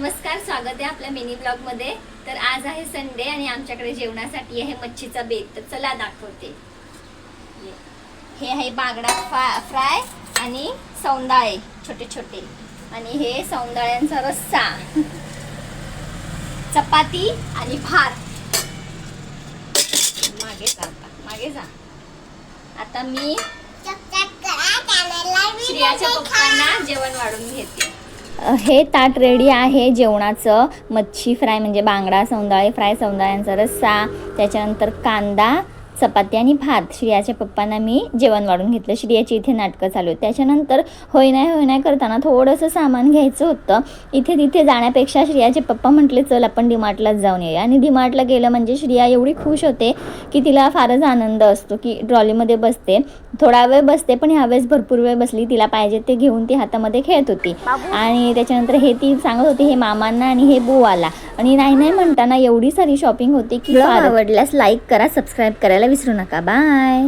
नमस्कार स्वागत आहे आपल्या मिनी ब्लॉगमध्ये तर आज आहे संडे आणि आमच्याकडे जेवणासाठी आहे मच्छीचा बेत. तर चला दाखवते. हे आहे बागडा फा- फ्राय आणि सौंदाळे छोटे छोटे. आणि हे सौंदाळ्यांचा रस्सा. चपाती आणि भात. मागे जा मागे जा. आता मी श्रियाच्या पप्पांना जेवण वाढून घेते. हे ताट रेडी आहे जेवणाचं. मच्छी फ्राय म्हणजे बांगडा सौंदाळे फ्राय सौंदाळ्यांचा रस्सा त्याच्यानंतर कांदा चपाती आणि भात. श्रियाच्या पप्पांना मी जेवण वाढून घेतलं. श्रियाची इथे नाटकं चालू त्याच्यानंतर होय नाही होय नाही करताना थोडंसं सामान घ्यायचं होतं. इथे तिथे जाण्यापेक्षा श्रियाचे पप्पा म्हटले चल आपण डीमार्टलाच जाऊन येऊया. आणि डीमार्टला गेलं म्हणजे श्रिया एवढी खुश होते की तिला फारच आनंद असतो की ट्रॉलीमध्ये बसते. थोडा वेळ बसते पण ह्यावेळेस भरपूर वेळ बसली. तिला पाहिजे ते घेऊन ती हातामध्ये खेळत होती. आणि त्याच्यानंतर हे ती सांगत होती हे मामांना आणि हे बुवाला. आणि नाही नाही म्हणताना एवढी सारी शॉपिंग होती की आवडल्यास लाईक करा सबस्क्राईब करायला विसरू नका. बाय